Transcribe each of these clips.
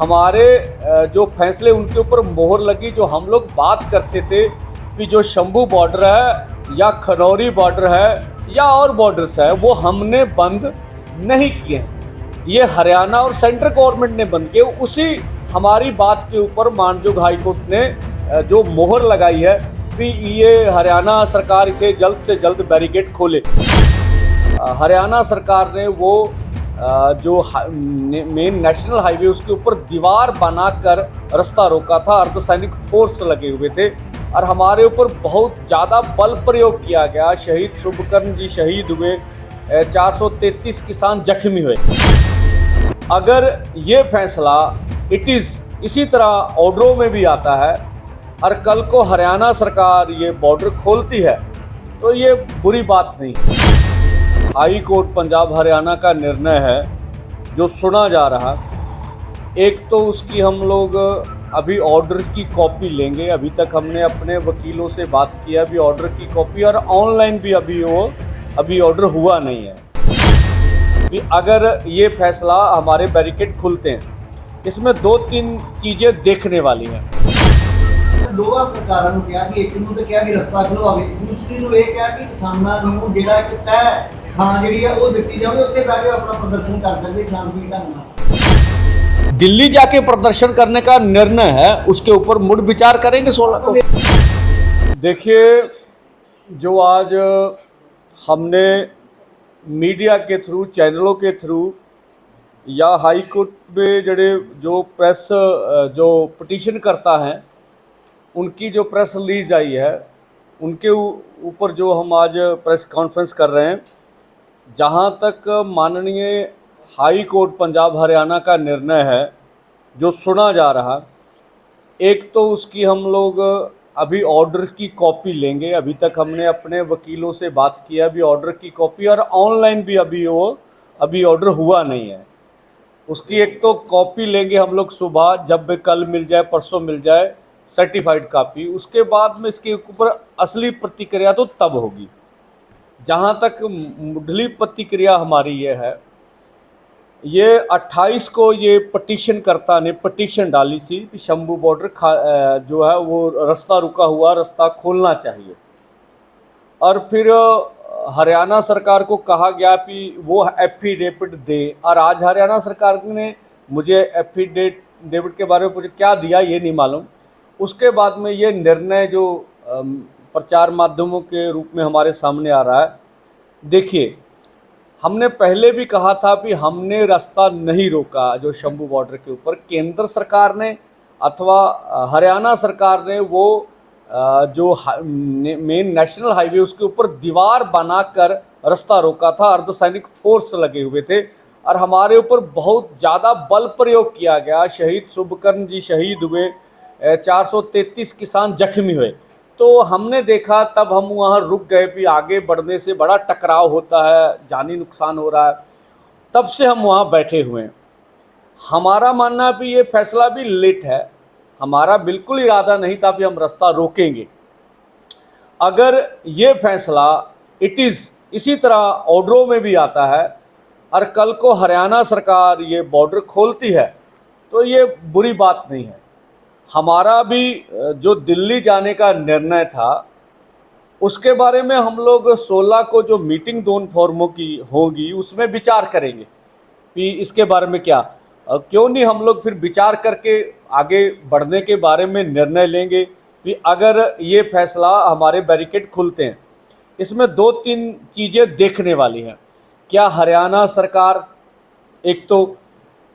हमारे जो फैसले उनके ऊपर मोहर लगी, जो हम लोग बात करते थे कि जो शंभू बॉर्डर है, या खनौरी बॉर्डर है, या और बॉर्डर्स है, वो हमने बंद नहीं किए हैं। ये हरियाणा और सेंट्रल गवर्नमेंट ने बंद किए। उसी हमारी बात के ऊपर मानजोग हाईकोर्ट ने जो मोहर लगाई है कि ये हरियाणा सरकार इसे जल्द से जल्द बैरिकेड खोले। हरियाणा सरकार ने वो जो मेन नेशनल हाईवे उसके ऊपर दीवार बनाकर रास्ता रोका था, अर्धसैनिक फोर्स लगे हुए थे, और हमारे ऊपर बहुत ज़्यादा बल प्रयोग किया गया। शहीद शुभकर्ण जी शहीद हुए चार सौ तैतीस किसान जख्मी हुए। अगर ये फैसला इट इज़ इसी तरह ऑर्डरों में भी आता है, और कल को हरियाणा सरकार ये बॉर्डर खोलती है तो ये बुरी बात नहीं। हाई कोर्ट पंजाब हरियाणा का निर्णय है जो सुना जा रहा एक तो उसकी हम लोग अभी ऑर्डर की कॉपी लेंगे अभी तक हमने अपने वकीलों से बात किया अभी ऑर्डर की कॉपी और ऑनलाइन भी अभी वो अभी ऑर्डर हुआ नहीं है कि अगर ये फैसला हमारे बैरिकेड खुलते हैं इसमें दो तीन चीज़ें देखने वाली हैं ਦੋ ਵਾਰ ਸਰਕਾਰਾਂ ਨੂੰ ਕਿਹਾ ਕਿ ਇੱਕ ਨੂੰ ਤਾਂ ਕਿਹਾ ਕਿ ਰਸਤਾ ਖੁਲਵਾਵੇ ਦੂਸਰੀ ਨੂੰ ਇਹ ਕਿਹਾ ਕਿ ਕਿਸਾਨਾਂ ਨੂੰ ਜਿਹੜਾ ਇੱਕ ਤੈਅ ਥਾਂ ਜਿਹੜੀ ਆ ਉਹ ਦਿੱਤੀ ਜਾਵੇ ਉੱਤੇ ਬਹਿ ਕੇ ਆਪਣਾ ਪ੍ਰਦਰਸ਼ਨ ਕਰ ਸਕਦੇ ਸ਼ਾਂਤੀ ਢੰਗ ਨਾਲ दिल्ली जाके प्रदर्शन करने का निर्णय है उसके ऊपर मुड़ विचार करेंगे सोलह को देखिए जो आज हमने मीडिया के थ्रू चैनलों के थ्रू या हाई कोर्ट में जड़े जो प्रेस अ, जो पटिशन करता है उनकी जो प्रेस रिलीज आई है उनके ऊ- ऊपर जो हम आज प्रेस कॉन्फ्रेंस कर रहे हैं जहाँ तक माननीय हाई कोर्ट पंजाब हरियाणा का निर्णय है, जो सुना जा रहा, एक तो उसकी हम लोग अभी ऑर्डर की कॉपी लेंगे। अभी तक हमने अपने वकीलों से बात किया अभी ऑर्डर की कॉपी और ऑनलाइन भी अभी वो, अभी ऑर्डर हुआ नहीं है। उसकी एक तो कॉपी लेंगे हम लोग सुबह, जब कल मिल जाए, परसों मिल जाए सर्टिफाइड कॉपी उसके बाद में इसके ऊपर असली प्रतिक्रिया तो तब होगी। जहाँ तक मुढ़ली प्रतिक्रिया हमारी ये है, ये 28 को ये पटिशन करता ने पटिशन डाली थी कि शंभू बॉर्डर जो है वो रास्ता रुका हुआ, रास्ता खोलना चाहिए। और फिर हरियाणा सरकार को कहा गया कि वो एफिडेविट दे। और आज हरियाणा सरकार ने मुझे एफिडेविट डेविड के बारे में मुझे क्या दिया ये नहीं मालूम। उसके बाद में ये निर्णय जो प्रचार माध्यमों के रूप में हमारे सामने आ रहा है। देखिए, हमने पहले भी कहा था कि हमने रास्ता नहीं रोका जो शंभू बॉर्डर के ऊपर। केंद्र सरकार ने अथवा हरियाणा सरकार ने वो जो मेन नेशनल हाईवे उसके ऊपर दीवार बनाकर रास्ता रोका था। अर्धसैनिक फोर्स लगे हुए थे और हमारे ऊपर बहुत ज़्यादा बल प्रयोग किया गया। शहीद शुभकर्ण जी शहीद हुए चार सौ तैतीस किसान जख्मी हुए। तो हमने देखा, तब हम वहाँ रुक गए भी आगे बढ़ने से बड़ा टकराव होता है, जानी नुकसान हो रहा है। तब से हम वहाँ बैठे हुए हैं। हमारा मानना है भी ये फैसला भी लेट है। हमारा बिल्कुल इरादा नहीं था कि हम रास्ता रोकेंगे। अगर ये फैसला इट इज़ इसी तरह ऑर्डरों में भी आता है, और कल को हरियाणा सरकार ये बॉर्डर खोलती है तो ये बुरी बात नहीं है। हमारा भी जो दिल्ली जाने का निर्णय था, उसके बारे में हम लोग 16 को जो मीटिंग दोनों फॉर्मों की होगी, उसमें विचार करेंगे कि इसके बारे में क्या। क्यों नहीं हम लोग फिर विचार करके आगे बढ़ने के बारे में निर्णय लेंगे कि अगर ये फैसला हमारे बैरिकेड खुलते हैं, इसमें दो तीन चीज़ें देखने वाली हैं। क्या हरियाणा सरकार, एक तो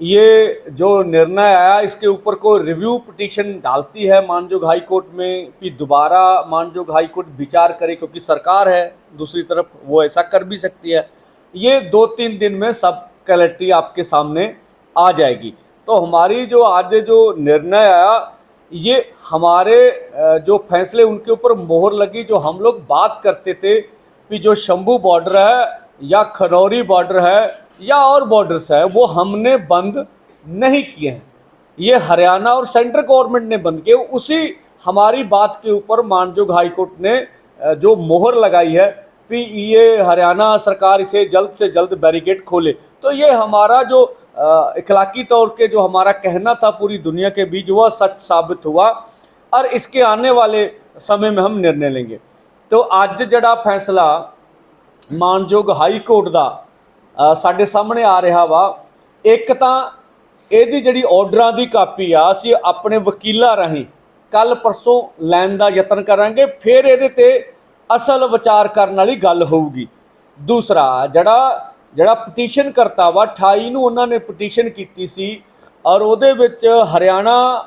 ये जो निर्णय आया, इसके ऊपर को रिव्यू पिटीशन डालती है मानजोग हाई कोर्ट में कि दोबारा मानजोग हाई कोर्ट विचार करे क्योंकि सरकार है, दूसरी तरफ़ वो ऐसा कर भी सकती है। ये दो तीन दिन में सब क्लैरिटी आपके सामने आ जाएगी। तो हमारी जो आज जो निर्णय आया, ये हमारे जो फैसले उनके ऊपर मोहर लगी, जो हम लोग बात करते थे, कि जो शंभू बॉर्डर है या खनौरी बॉर्डर है या और बॉर्डर्स है, वो हमने बंद नहीं किए हैं। ये हरियाणा और सेंट्रल गवर्नमेंट ने बंद किए। उसी हमारी बात के ऊपर मानजोग हाईकोर्ट ने जो मोहर लगाई है कि ये हरियाणा सरकार इसे जल्द से जल्द बैरिकेड खोले। तो ये हमारा जो इखलाकी तौर के जो हमारा कहना था पूरी दुनिया के बीच, वह सच साबित हुआ और इसके आने वाले समय में हम निर्णय लेंगे। तो आज जड़ा फैसला ਮਾਨਯੋਗ ਹਾਈ ਕੋਰਟ ਦਾ ਸਾਡੇ ਸਾਹਮਣੇ ਆ ਰਿਹਾ ਵਾ। ਇੱਕ ਤਾਂ ਇਹਦੀ ਜਿਹੜੀ ਆਰਡਰਾਂ ਦੀ ਕਾਪੀ ਆ, ਅਸੀਂ ਆਪਣੇ ਵਕੀਲਾਂ ਰਾਹੀਂ ਕੱਲ ਪਰਸੋਂ ਲੈਣ ਦਾ ਯਤਨ ਕਰਾਂਗੇ, ਫਿਰ ਇਹਦੇ ਤੇ ਅਸਲ ਵਿਚਾਰ ਕਰਨ ਵਾਲੀ ਗੱਲ ਹੋਊਗੀ। ਦੂਸਰਾ, ਜਿਹੜਾ ਜਿਹੜਾ ਪਟੀਸ਼ਨ ਕਰਤਾ ਵਾ 28 ਨੂੰ ਉਹਨਾਂ ਨੇ ਪਟੀਸ਼ਨ ਕੀਤੀ ਸੀ, ਔਰ ਉਹਦੇ ਵਿੱਚ ਹਰਿਆਣਾ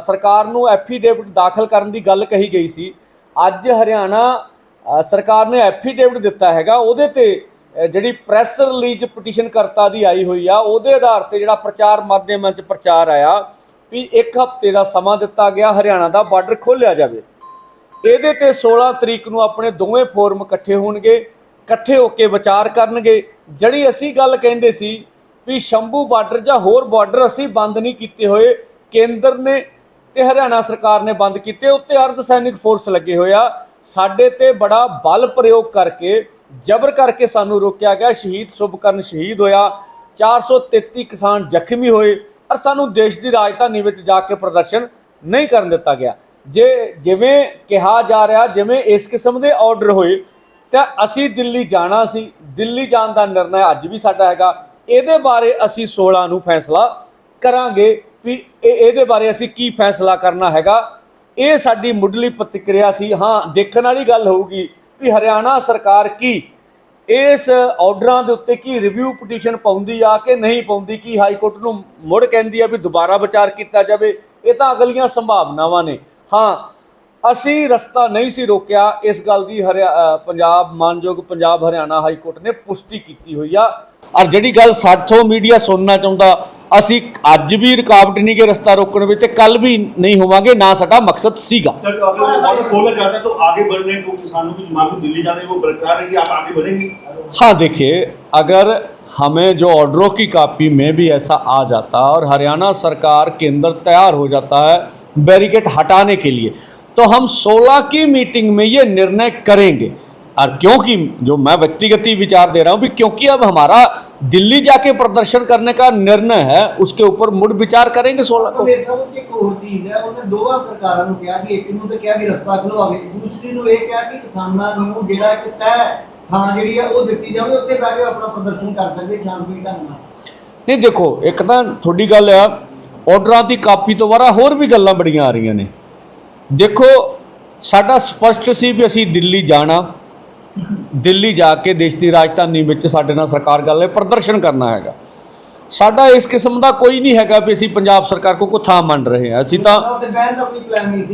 ਸਰਕਾਰ ਨੂੰ ਐਫੀਡੇਵਿਟ ਦਾਖਲ ਕਰਨ ਦੀ ਗੱਲ ਕਹੀ ਗਈ ਸੀ। ਅੱਜ ਹਰਿਆਣਾ ਸਰਕਾਰ ਨੇ ਐਫੀਡੇਵਿਟ ਦਿੱਤਾ ਹੈਗਾ, ਉਹਦੇ ਤੇ ਜਿਹੜੀ ਪ੍ਰੈਸ ਰਿਲੀਜ਼ ਪਟੀਸ਼ਨ ਕਰਤਾ ਦੀ ਆਈ ਹੋਈ ਆ, ਉਹਦੇ ਆਧਾਰ ਤੇ ਜਿਹੜਾ ਪ੍ਰਚਾਰ ਮਾਧਿਅਮਾਂ 'ਚ ਪ੍ਰਚਾਰ ਆਇਆ ਵੀ ਇੱਕ ਹਫ਼ਤੇ ਦਾ ਸਮਾਂ ਦਿੱਤਾ ਗਿਆ, ਹਰਿਆਣਾ ਦਾ ਬਾਰਡਰ ਖੋਲ੍ਹਿਆ ਜਾਵੇ। ਇਹਦੇ ਤੇ 16 ਤਰੀਕ ਨੂੰ ਆਪਣੇ ਦੋਵੇਂ ਫੋਰਮ ਇਕੱਠੇ ਹੋਣਗੇ, ਇਕੱਠੇ ਹੋ ਕੇ ਵਿਚਾਰ ਕਰਨਗੇ। ਜਿਹੜੀ ਅਸੀਂ ਗੱਲ ਕਹਿੰਦੇ ਸੀ ਵੀ ਸ਼ੰਭੂ ਬਾਰਡਰ ਜਾਂ ਹੋਰ ਬਾਰਡਰ ਅਸੀਂ ਬੰਦ ਨਹੀਂ ਕੀਤੇ ਹੋਏ, ਕੇਂਦਰ ਨੇ ਤੇ ਹਰਿਆਣਾ ਸਰਕਾਰ ਨੇ ਬੰਦ ਕੀਤੇ, ਉੱਤੇ ਅਰਧ ਸੈਨਿਕ ਫੋਰਸ ਲੱਗੇ ਹੋਇਆ ਸਾਡੇ ਤੇ ਬੜਾ ਬਲ ਪ੍ਰਯੋਗ ਕਰਕੇ, ਜ਼ਬਰ ਕਰਕੇ ਸਾਨੂੰ ਰੋਕਿਆ ਗਿਆ। ਸ਼ਹੀਦ ਸੁਭਕਰਨ ਸ਼ਹੀਦ ਹੋਇਆ। 433 ਕਿਸਾਨ ਜ਼ਖਮੀ ਹੋਏ ਔਰ ਸਾਨੂੰ ਦੇਸ਼ ਦੀ ਰਾਜਧਾਨੀ ਵਿੱਚ ਜਾ ਕੇ ਪ੍ਰਦਰਸ਼ਨ ਨਹੀਂ ਕਰਨ ਦਿੱਤਾ ਗਿਆ। ਜੇ ਜਿਵੇਂ ਕਿਹਾ ਜਾ ਰਿਹਾ, ਜਿਵੇਂ ਇਸ ਕਿਸਮ ਦੇ ਆਰਡਰ ਹੋਏ, ਤਾਂ ਅਸੀਂ ਦਿੱਲੀ ਜਾਣਾ ਸੀ। ਦਿੱਲੀ ਜਾਣ ਦਾ ਨਿਰਣਾ ਅੱਜ ਵੀ ਸਾਡਾ ਹੈਗਾ। ਇਹਦੇ ਬਾਰੇ ਅਸੀਂ 16 ਨੂੰ ਫੈਸਲਾ ਕਰਾਂਗੇ ਵੀ ਇਹ ਇਹਦੇ ਬਾਰੇ ਅਸੀਂ ਕੀ ਫੈਸਲਾ ਕਰਨਾ ਹੈਗਾ। ਇਹ ਸਾਡੀ ਮੁੱਢਲੀ ਪ੍ਰਤੀਕਿਰਿਆ ਸੀ। ਹਾਂ, ਦੇਖਣ ਵਾਲੀ ਗੱਲ ਹੋਊਗੀ ਵੀ ਹਰਿਆਣਾ ਸਰਕਾਰ ਕੀ ਇਸ ਆਰਡਰਾਂ ਦੇ ਉੱਤੇ ਕੀ ਰਿਵਿਊ ਪਟੀਸ਼ਨ ਪਾਉਂਦੀ ਆ ਕਿ ਨਹੀਂ ਪਾਉਂਦੀ, ਕੀ ਹਾਈ ਕੋਰਟ ਨੂੰ ਮੁੜ ਕਹਿੰਦੀ ਆ ਵੀ ਦੁਬਾਰਾ ਵਿਚਾਰ ਕੀਤਾ ਜਾਵੇ। ਇਹ ਤਾਂ ਅਗਲੀਆਂ ਸੰਭਾਵਨਾਵਾਂ ਨੇ। ਹਾਂ ਅਸੀਂ ਰਸਤਾ ਨਹੀਂ ਸੀ ਰੋਕਿਆ ਇਸ ਗੱਲ ਦੀ ਹਰਿਆ ਅ, ਪੰਜਾਬ ਮਾਨਯੋਗ ਪੰਜਾਬ ਹਰਿਆਣਾ ਹਾਈ ਕੋਰਟ ਨੇ ਪੁਸ਼ਟੀ ਕੀਤੀ ਹੋਈ ਆ ਔਰ ਜਿਹੜੀ ਗੱਲ ਸਾਥੋਂ ਮੀਡੀਆ ਸੁਣਨਾ ਚਾਹੁੰਦਾ ਅਸੀਂ ਅੱਜ ਵੀ ਰੁਕਾਵਟ ਨਹੀਂ ਕਿ ਰਸਤਾ ਰੋਕਣ ਵਿੱਚ ਤੇ ਕੱਲ ਵੀ ਨਹੀਂ ਹੋਵਾਂਗੇ ਨਾ ਸਾਡਾ ਮਕਸਦ ਸੀਗਾ सर अगर वो बॉर्डर खोला जाता है तो आगे बढ़ने को किसानों की मांग दिल्ली जाने को बरकरार रहेगी आप आगे बढ़ेंगी हाँ देखिए अगर हमें जो ऑर्डरों की कापी में भी ऐसा आ जाता और हरियाणा सरकार के अंदर तैयार हो जाता है बैरिकेड हटाने के लिए तो हम 16 की मीटिंग में ये निर्णय करेंगे और क्योंकि जो मैं व्यक्तिगत ही विचार दे रहा हूँ भी क्योंकि अब हमारा दिल्ली जाके प्रदर्शन करने का निर्णय है उसके ऊपर मुड़ विचार करेंगे 16 को ਕਮੇਰ ਸਾਹਿਬ ਚ ਇੱਕ ਹੋਰ ਚੀਜ਼ ਹੈ ਉਹਨੇ ਦੋਵਾਂ ਸਰਕਾਰਾਂ ਨੂੰ ਕਿਹਾ ਕਿ ਇੱਕ ਨੂੰ ਤਾਂ ਕਿਹਾ ਕਿ ਰਸਤਾ ਖੁਲਵਾਵੇ ਦੂਸਰੀ ਨੂੰ ਇਹ ਕਿਹਾ ਕਿ ਕਿਸਾਨਾਂ ਨੂੰ ਜਿਹੜਾ ਇੱਕ ਤੈਅ ਥਾਂ ਜਿਹੜੀ ਆ ਉਹ ਦਿੱਤੀ ਜਾਵੇ ਉੱਤੇ ਬਹਿ ਕੇ ਆਪਣਾ ਪ੍ਰਦਰਸ਼ਨ ਕਰ ਸਕਦੇ ਸ਼ਾਂਤੀ ਢੰਗ ਨਾਲ ਨਹੀਂ ਦੇਖੋ ਇੱਕ ਤਾਂ ਤੁਹਾਡੀ ਗੱਲ ਆ ਆਰਡਰਾਂ ਦੀ ਕਾਪੀ ਤੋਂ ਬਾਅਦ ਹੋਰ ਵੀ ਗੱਲਾਂ ਬੜੀਆਂ ਆ ਰਹੀਆਂ ਨੇ ਦੇਖੋ ਸਾਡਾ ਸਪਸ਼ਟ ਸੀ ਵੀ ਅਸੀਂ ਦਿੱਲੀ ਜਾਣਾ। ਦਿੱਲੀ ਜਾ ਕੇ ਦੇਸ਼ ਦੀ ਰਾਜਧਾਨੀ ਵਿੱਚ ਸਾਡੇ ਨਾਲ ਸਰਕਾਰ ਗੱਲ ਹੈ ਪ੍ਰਦਰਸ਼ਨ ਕਰਨਾ ਹੈਗਾ। ਸਾਡਾ ਇਸ ਕਿਸਮ ਦਾ ਕੋਈ ਨਹੀਂ ਹੈਗਾ ਵੀ ਅਸੀਂ ਪੰਜਾਬ ਸਰਕਾਰ ਕੋ ਕੋ ਥਾਂ ਮੰਨ ਰਹੇ ਹਾਂ। ਅਸੀਂ ਤਾਂ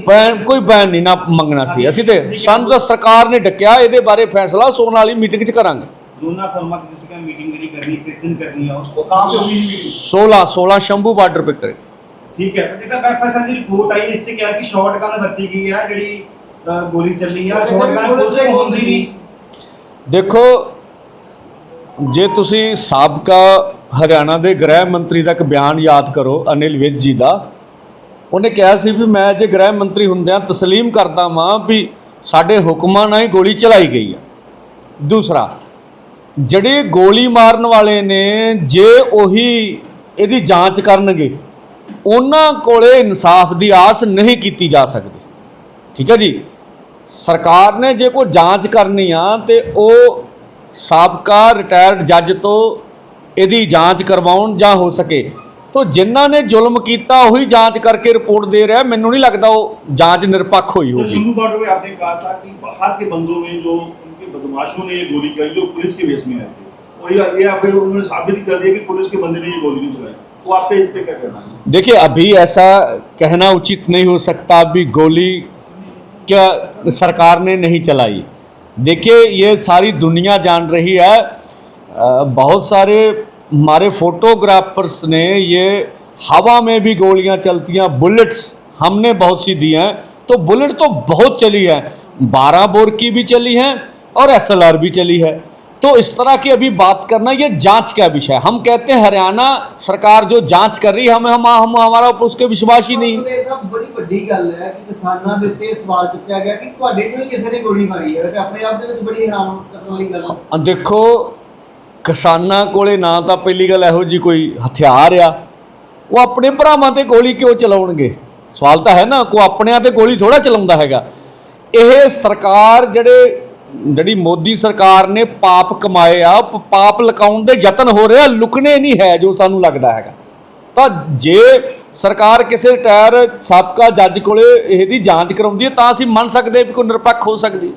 ਬੈਨ ਕੋਈ ਬੈਨ ਨਹੀਂ ਨਾ ਮੰਗਣਾ ਸੀ। ਅਸੀਂ ਤੇ ਸਾਨੂੰ ਤਾਂ ਸਰਕਾਰ ਨੇ ਡੱਕਿਆ ਇਹਦੇ ਬਾਰੇ ਫੈਸਲਾ ਸੋਨ ਵਾਲੀ ਮੀਟਿੰਗ 'ਚ ਕਰਾਂਗੇ। ਦੋਨਾ ਫਰਮਾ ਕਿ ਤੁਸੀਂ ਮੀਟਿੰਗ ਜਿਹੜੀ ਕਰਨੀ ਕਿਸ ਦਿਨ ਕਰਨੀ ਹੈ ਉਸ ਕੋ ਕਾਮ 16 16 ਸ਼ੰਭੂ ਬਾਰਡਰ 'ਤੇ ਕਰੇ। ਠੀਕ ਹੈ। ਤੇ ਸਰ ਐਫਐਸਐਲ ਦੀ ਰਿਪੋਰਟ ਆਈ ਇਸ ਚ ਕਿਹਾ ਕਿ ਸ਼ਾਟਗਨ ਵਰਤੀ ਗਈ ਹੈ ਜਿਹੜੀ ਗੋਲੀ ਚੱਲੀ ਆ। ਸ਼ਾਟਗਨ ਪੁਲਿਸ ਤੋਂ ਹੁੰਦੀ ਨਹੀਂ। ਦੇਖੋ ਜੇ ਤੁਸੀਂ ਸਾਬਕਾ ਹਰਿਆਣਾ ਦੇ ਗ੍ਰਹਿ ਮੰਤਰੀ ਦਾ ਇੱਕ ਬਿਆਨ ਯਾਦ ਕਰੋ ਅਨਿਲ ਵਿਜ ਜੀ ਦਾ ਉਹਨੇ ਕਿਹਾ ਸੀ ਵੀ ਮੈਂ ਜੇ ਗ੍ਰਹਿ ਮੰਤਰੀ ਹੁੰਦਿਆਂ ਤਸਲੀਮ ਕਰਦਾ ਵਾਂ ਵੀ ਸਾਡੇ ਹੁਕਮਾਂ ਨਾਲ ਹੀ ਗੋਲੀ ਚਲਾਈ ਗਈ ਆ। ਦੂਸਰਾ ਜਿਹੜੇ ਗੋਲੀ ਮਾਰਨ ਵਾਲੇ ਨੇ ਜੇ ਉਹੀ ਇਹਦੀ ਜਾਂਚ ਕਰਨਗੇ ਉਹਨਾਂ ਕੋਲੇ ਇਨਸਾਫ ਦੀ ਆਸ ਨਹੀਂ ਕੀਤੀ ਜਾ ਸਕਦੀ ਠੀਕ ਹੈ ਜੀ ਸਰਕਾਰ ਨੇ ਜੇ ਕੋਈ ਜਾਂਚ ਕਰਨੀ ਆ ਤੇ ਉਹ ਸਾਬਕਾ ਰਿਟਾਇਰਡ ਜੱਜ ਤੋਂ ਇਹਦੀ ਜਾਂਚ ਕਰਵਾਉਣ ਜਾਂ ਹੋ ਸਕੇ ਤੋ ਜਿਨ੍ਹਾਂ ਨੇ ਜ਼ੁਲਮ ਕੀਤਾ ਉਹੀ ਜਾਂਚ ਕਰਕੇ ਰਿਪੋਰਟ ਦੇ ਰਿਹਾ ਮੈਨੂੰ ਨਹੀਂ ਲੱਗਦਾ ਉਹ ਜਾਂਚ ਨਿਰਪੱਖ ਹੋਈ सर ਹੋਊਗੀ शंभू बॉर्डर पे आपने कहा था कि बाहर के बंदों में जो उनके बदमाशों ने ये गोली चलाई जो पुलिस के बेस में आए थे और ये ये आप उन्होंने साबित कर दिया कि पुलिस के बंदे ने ये गोली नहीं चलाई तो आप इस पे क्या कहना देखिए, अभी ऐसा कहना उचित नहीं हो सकता, अभी गोली क्या सरकार ने नहीं चलाई। देखिए, ये सारी दुनिया जान रही है। बहुत सारे हमारे फोटोग्राफर्स ने ये हवा में भी गोलियाँ चलती हैं बुलेट्स हमने बहुत सी दी हैं। तो बुलेट तो बहुत चली है। बारह बोर की भी चली हैं और एसएलआर भी चली है। तो इस तरह की अभी बात करना ये जांच का विषय है हम कहते हैं हरियाणा सरकार जो जांच कर रही है हमें हम, हम हमारा उस पर विश्वास ही नहीं ਕਮੇਰ ਸਾਹਿਬ ਬੜੀ ਵੱਡੀ ਗੱਲ ਹੈ ਕਿ ਕਿਸਾਨਾਂ ਦੇ ਉੱਤੇ ਇਹ ਸਵਾਲ ਚੁੱਕਿਆ ਗਿਆ ਕਿ ਤੁਹਾਡੇ ਚੋਂ ਹੀ ਕਿਸੇ ਨੇ ਗੋਲੀ ਮਾਰੀ ਹੈ ਤੇ ਆਪਣੇ ਆਪ ਦੇ ਵਿੱਚ ਬੜੀ ਹੈਰਾਨ ਕਰਨ ਵਾਲੀ ਗੱਲ ਹੈ ਦੇਖੋ ਕਿਸਾਨਾਂ ਕੋਲੇ ਨਾ ਤਾਂ ਪਹਿਲੀ ਗੱਲ ਇਹੋ ਜੀ ਕੋਈ ਹਥਿਆਰ ਆ ਉਹ ਆਪਣੇ ਭਰਾਵਾਂ ਤੇ ਗੋਲੀ ਕਿਉਂ ਚਲਾਉਣਗੇ ਸਵਾਲ ਤਾਂ ਹੈ ਨਾ ਕੋ ਆਪਣਿਆਂ ਤੇ ਗੋਲੀ ਥੋੜਾ ਚਲਾਉਂਦਾ ਹੈਗਾ ਇਹ ਸਰਕਾਰ ਜਿਹੜੇ ਜਿਹੜੀ ਮੋਦੀ ਸਰਕਾਰ ਨੇ ਪਾਪ ਕਮਾਏ ਆ, ਉਹ ਪਾਪ ਲਕਾਉਣ ਦੇ ਯਤਨ ਹੋ ਰਿਹਾ ਲੁਕਣੇ ਨਹੀਂ ਹੈ ਜੋ ਸਾਨੂੰ ਲੱਗਦਾ ਹੈਗਾ। ਤਾਂ ਜੇ ਸਰਕਾਰ ਕਿਸੇ ਰਿਟਾਇਰ ਸਾਬਕਾ ਜੱਜ ਕੋਲੇ ਇਹਦੀ ਜਾਂਚ ਕਰਾਉਂਦੀ ਹੈ, ਤਾਂ ਅਸੀਂ ਮੰਨ ਸਕਦੇ ਹਾਂ ਵੀ ਕੋਈ ਨਿਰਪੱਖ ਹੋ ਸਕਦੀ